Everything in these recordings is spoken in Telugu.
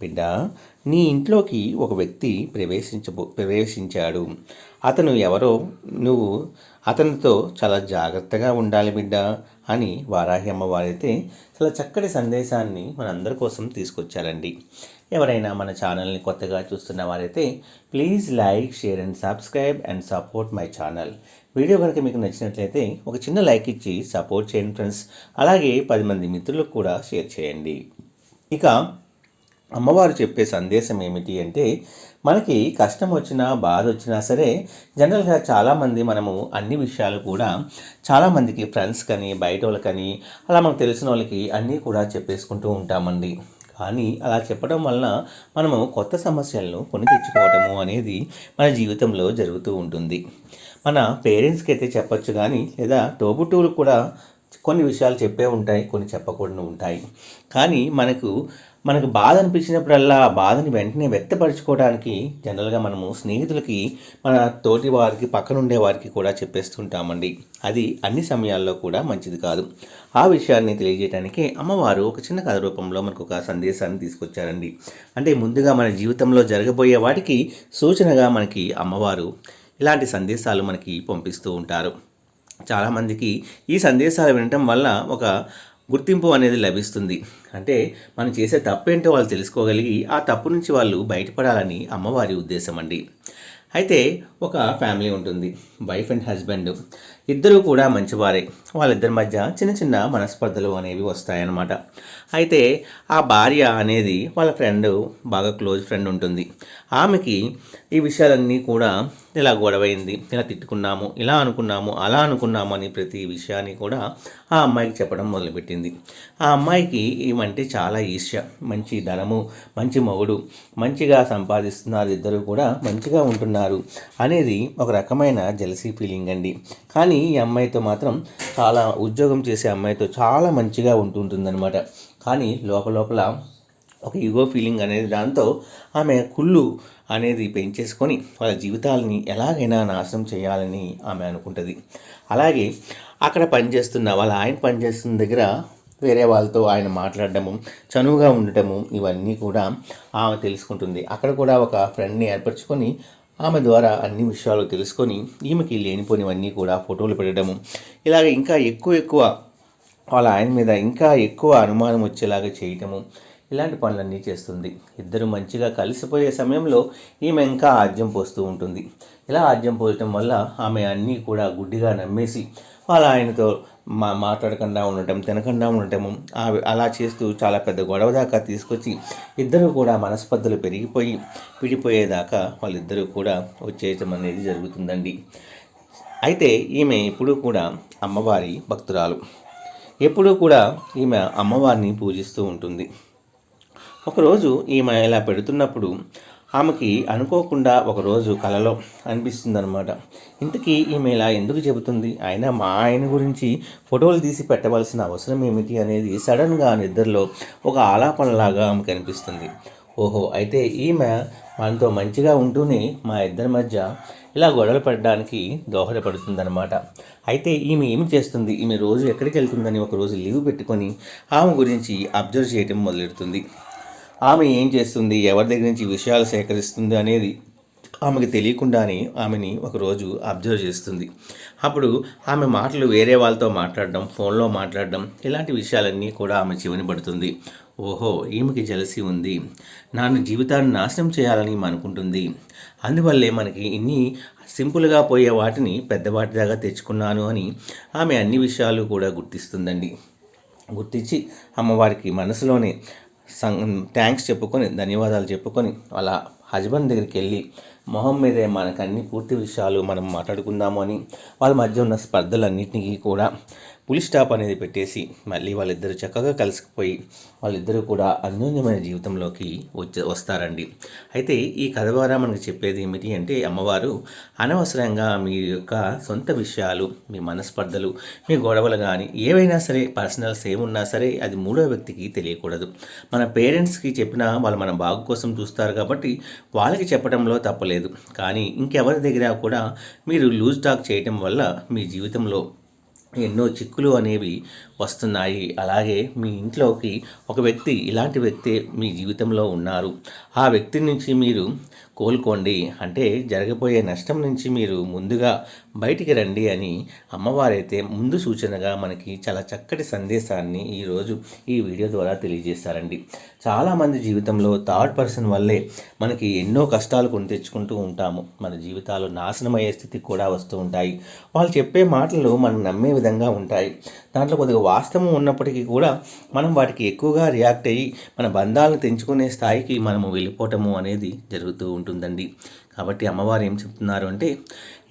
బిడ్డ నీ ఇంట్లోకి ఒక వ్యక్తి ప్రవేశించబో ప్రవేశించాడు. అతను ఎవరో నువ్వు అతనితో చాలా జాగ్రత్తగా ఉండాలి బిడ్డ అని వారాహి అమ్మవారైతే చాలా చక్కటి సందేశాన్ని మనందరి కోసం తీసుకొచ్చారండి. ఎవరైనా మన ఛానల్ని కొత్తగా చూస్తున్న వారైతే please like share and subscribe and support my channel. Video కనుక మీకు నచ్చినట్లయితే ఒక చిన్న లైక్ ఇచ్చి సపోర్ట్ చేయండి ఫ్రెండ్స్. అలాగే పది మంది మిత్రులకు కూడా షేర్ చేయండి. ఇక అమ్మవారు చెప్పే సందేశం ఏమిటి అంటే మనకి కష్టం వచ్చినా బాధ వచ్చినా సరే జనరల్గా చాలామంది మనము అన్ని విషయాలు కూడా చాలామందికి ఫ్రెండ్స్ కానీ బయట వాళ్ళకని అలా మనకు తెలిసిన వాళ్ళకి అన్నీ కూడా చెప్పేసుకుంటూ ఉంటామండి. కానీ అలా చెప్పడం వలన మనము కొత్త సమస్యలను కొని తెచ్చుకోవటము అనేది మన జీవితంలో జరుగుతూ ఉంటుంది. మన పేరెంట్స్కి అయితే చెప్పచ్చు కానీ లేదా తోబుట్టువులు కూడా కొన్ని విషయాలు చెప్పే ఉంటాయి కొన్ని చెప్పకుండా ఉంటాయి. కానీ మనకు మనకు బాధ అనిపించినప్పుడల్లా ఆ బాధని వెంటనే వ్యక్తపరచుకోవడానికి జనరల్గా మనము స్నేహితులకి మన తోటి వారికి పక్కనుండే వారికి కూడా చెప్పేస్తుంటామండి. అది అన్ని సమయాల్లో కూడా మంచిది కాదు. ఆ విషయాన్ని తెలియజేయడానికి అమ్మవారు ఒక చిన్న కథ రూపంలో మనకు ఒక సందేశాన్ని తీసుకొచ్చారండి. అంటే ముందుగా మన జీవితంలో జరగబోయే వాటికి సూచనగా మనకి అమ్మవారు ఇలాంటి సందేశాలు మనకి పంపిస్తూ ఉంటారు. చాలామందికి ఈ సందేశాలు వినటం వల్ల ఒక గుర్తింపు అనేది లభిస్తుంది. అంటే మనం చేసే తప్పేంటో వాళ్ళు తెలుసుకోగలిగి ఆ తప్పు నుంచి వాళ్ళు బయటపడాలని అమ్మవారి ఉద్దేశం అండి. అయితే ఒక ఫ్యామిలీ ఉంటుంది. Wife and husband. ఇద్దరూ కూడా మంచివారే. వాళ్ళిద్దరి మధ్య చిన్న చిన్న మనస్పర్ధలు అనేవి వస్తాయన్నమాట. అయితే ఆ భార్య అనేది వాళ్ళ ఫ్రెండ్ బాగా క్లోజ్ ఫ్రెండ్ ఉంటుంది. ఆమెకి ఈ విషయాలన్నీ కూడా ఇలా గొడవైంది. ఇలా తిట్టుకున్నాము ఇలా అనుకున్నాము అలా అనుకున్నాము అని ప్రతి విషయాన్ని కూడా ఆ అమ్మాయికి చెప్పడం మొదలుపెట్టింది. ఆ అమ్మాయికి ఏమంటే చాలా ఈర్ష్య. మంచి ధనము మంచి మొగుడు మంచిగా సంపాదిస్తున్నారు ఇద్దరు కూడా మంచిగా ఉంటున్నారు అనేది ఒక రకమైన జలసీ ఫీలింగ్ అండి. కానీ ఈ అమ్మాయితో మాత్రం చాలా ఉద్యోగం చేసే అమ్మాయితో చాలా మంచిగా ఉంటుంటుందన్నమాట. కానీ లోపల లోపల ఒక ఈగో ఫీలింగ్ అనేది దాంతో ఆమె కుళ్ళు అనేది పెంచేసుకొని వాళ్ళ జీవితాలని ఎలాగైనా నాశనం చేయాలని ఆమె అనుకుంటుంది. అలాగే అక్కడ పనిచేస్తున్న వాళ్ళ ఆయన పనిచేస్తున్న దగ్గర వేరే వాళ్ళతో ఆయన మాట్లాడటము చనువుగా ఉండటము ఇవన్నీ కూడా ఆమె తెలుసుకుంటుంది. అక్కడ కూడా ఒక ఫ్రెండ్ని ఏర్పరచుకొని ఆమె ద్వారా అన్ని విషయాలు తెలుసుకొని ఈమెకి లేనిపోనివన్నీ కూడా ఫోటోలు పెట్టడము. ఇలాగ ఇంకా ఎక్కువ ఎక్కువ వాళ్ళ ఆయన మీద ఇంకా ఎక్కువ అనుమానం వచ్చేలాగా చేయటము. ఇలాంటి పనులన్నీ చేస్తుంది. ఇద్దరు మంచిగా కలిసిపోయే సమయంలో ఈమె ఇంకా ఆద్యం పోస్తూ ఉంటుంది. ఇలా ఆద్యం పోయటం వల్ల ఆమె అన్నీ కూడా గుడ్డిగా నమ్మేసి వాళ్ళ ఆయనతో మా మాట్లాడకుండా ఉండటం తినకుండా ఉండటం అలా చేస్తూ చాలా పెద్ద గొడవ దాకా తీసుకొచ్చి ఇద్దరు కూడా మనస్పర్ధలు పెరిగిపోయి విడిపోయేదాకా వాళ్ళిద్దరూ కూడా వచ్చేయటం అనేది జరుగుతుందండి. అయితే ఈమె ఇప్పుడు కూడా అమ్మవారి భక్తురాలు. ఎప్పుడూ కూడా ఈమె అమ్మవారిని పూజిస్తూ ఉంటుంది. ఒకరోజు ఈమె ఇలా పెడుతున్నప్పుడు ఆమెకి అనుకోకుండా ఒకరోజు కలలో అనిపిస్తుందన్నమాట. ఇంతకీ ఈమె ఇలా ఎందుకు చెబుతుంది? అయినా మా ఆయన గురించి ఫోటోలు తీసి పెట్టవలసిన అవసరం ఏమిటి అనేది సడన్గా నిద్రలో ఒక ఆలాపనలాగా ఆమెకు అనిపిస్తుంది. ఓహో అయితే ఈమె మనతో మంచిగా ఉంటూనే మా ఇద్దరి మధ్య ఇలా గొడవలు పడడానికి దోహదపడుతుందన్నమాట. అయితే ఈమె ఏమి చేస్తుంది? ఈమె రోజు ఎక్కడికి వెళ్తుందని ఒక రోజు లీవ్ పెట్టుకొని ఆమె గురించి అబ్జర్వ్ చేయడం మొదలెడుతుంది. ఆమె ఏం చేస్తుంది? ఎవరి దగ్గర నుంచి విషయాలు సేకరిస్తుంది అనేది ఆమెకు తెలియకుండానే ఆమెని ఒకరోజు అబ్జర్వ్ చేస్తుంది. అప్పుడు ఆమె మాటలు వేరే వాళ్ళతో మాట్లాడడం ఫోన్లో మాట్లాడడం ఇలాంటి విషయాలన్నీ కూడా ఆమె చివని పడుతుంది. ఓహో ఈమెకి జలసి ఉంది. నాన్న జీవితాన్ని నాశనం చేయాలని అనుకుంటుంది. అందువల్లే మనకి ఇన్ని సింపుల్గా పోయే వాటిని పెద్దవాటిదాగా తెచ్చుకున్నాను అని ఆమె అన్ని విషయాలు కూడా గుర్తిస్తుందండి. గుర్తించి అమ్మవారికి మనసులోనే థ్యాంక్స్ చెప్పుకొని ధన్యవాదాలు చెప్పుకొని వాళ్ళ హస్బెండ్ దగ్గరికి వెళ్ళి మొహం మీదే మనకు అన్ని పూర్తి విషయాలు మనం మాట్లాడుకుందాము అని వాళ్ళ మధ్య ఉన్న స్పర్ధలన్నింటినీ కూడా పులి స్టాప్ అనేది పెట్టేసి మళ్ళీ వాళ్ళిద్దరు చక్కగా కలిసిపోయి వాళ్ళిద్దరూ కూడా అన్యోన్యమైన జీవితంలోకి వచ్చే వస్తారండి. అయితే ఈ కథ ద్వారా మనకు చెప్పేది ఏమిటి అంటే అమ్మవారు అనవసరంగా మీ యొక్క సొంత విషయాలు మీ మనస్పర్ధలు మీ గొడవలు కానీ ఏవైనా సరే పర్సనల్స్ ఏమున్నా సరే అది మూడో వ్యక్తికి తెలియకూడదు. మన పేరెంట్స్కి చెప్పినా వాళ్ళు మన బాగు కోసం చూస్తారు కాబట్టి వాళ్ళకి చెప్పడంలో తప్పలేదు కానీ ఇంకెవరి దగ్గర కూడా మీరు లూజ్ టాక్ చేయటం వల్ల మీ జీవితంలో ఎన్నో చిక్కులు అనేవి వస్తున్నాయి. అలాగే మీ ఇంట్లోకి ఒక వ్యక్తి ఇలాంటి వ్యక్తి మీ జీవితంలో ఉన్నారు. ఆ వ్యక్తి నుంచి మీరు కోలుకోండి. అంటే జరగబోయే నష్టం నుంచి మీరు ముందుగా బయటికి రండి అని అమ్మవారైతే ముందు సూచనగా మనకి చాలా చక్కటి సందేశాన్ని ఈరోజు ఈ వీడియో ద్వారా తెలియజేస్తారండి. చాలామంది జీవితంలో థర్డ్ పర్సన్ వల్లే మనకి ఎన్నో కష్టాలు కొని తెచ్చుకుంటూ ఉంటాము. మన జీవితాలు నాశనం అయ్యే స్థితికి కూడా వస్తూ ఉంటాయి. వాళ్ళు చెప్పే మాటలు మనం నమ్మే విధంగా ఉంటాయి. దాంట్లో కొద్దిగా వాస్తవం ఉన్నప్పటికీ కూడా మనం వాటికి ఎక్కువగా రియాక్ట్ అయ్యి మన బంధాలను తెంచుకునే స్థాయికి మనము వెళ్ళిపోవటము అనేది జరుగుతూ ఉంటుందండి. కాబట్టి అమ్మవారు ఏం చెప్తున్నారు అంటే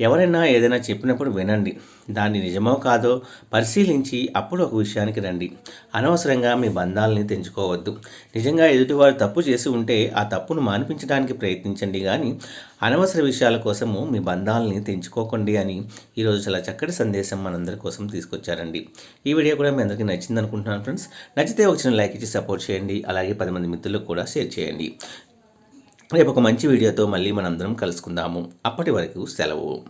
ఎవరైనా ఏదైనా చెప్పినప్పుడు వినండి. దాన్ని నిజమో కాదో పరిశీలించి అప్పుడు ఒక విషయానికి రండి. అనవసరంగా మీ బంధాలని తెంచుకోవద్దు. నిజంగా ఎదుటివారు తప్పు చేసి ఉంటే ఆ తప్పును మానిపించడానికి ప్రయత్నించండి కానీ అనవసర విషయాల కోసము మీ బంధాలని తెంచుకోకండి అని ఈరోజు చాలా చక్కటి సందేశం మనందరి కోసం తీసుకొచ్చారండి. ఈ వీడియో కూడా మీ అందరికీ నచ్చింది అనుకుంటున్నాను ఫ్రెండ్స్. నచ్చితే ఒక చిన్న లైక్ ఇచ్చి సపోర్ట్ చేయండి. అలాగే పది మంది మిత్రులకు కూడా షేర్ చేయండి. రేపు ఒక మంచి వీడియోతో మళ్ళీ మనందరం కలుసుకుందాము. అప్పటి వరకు సెలవు.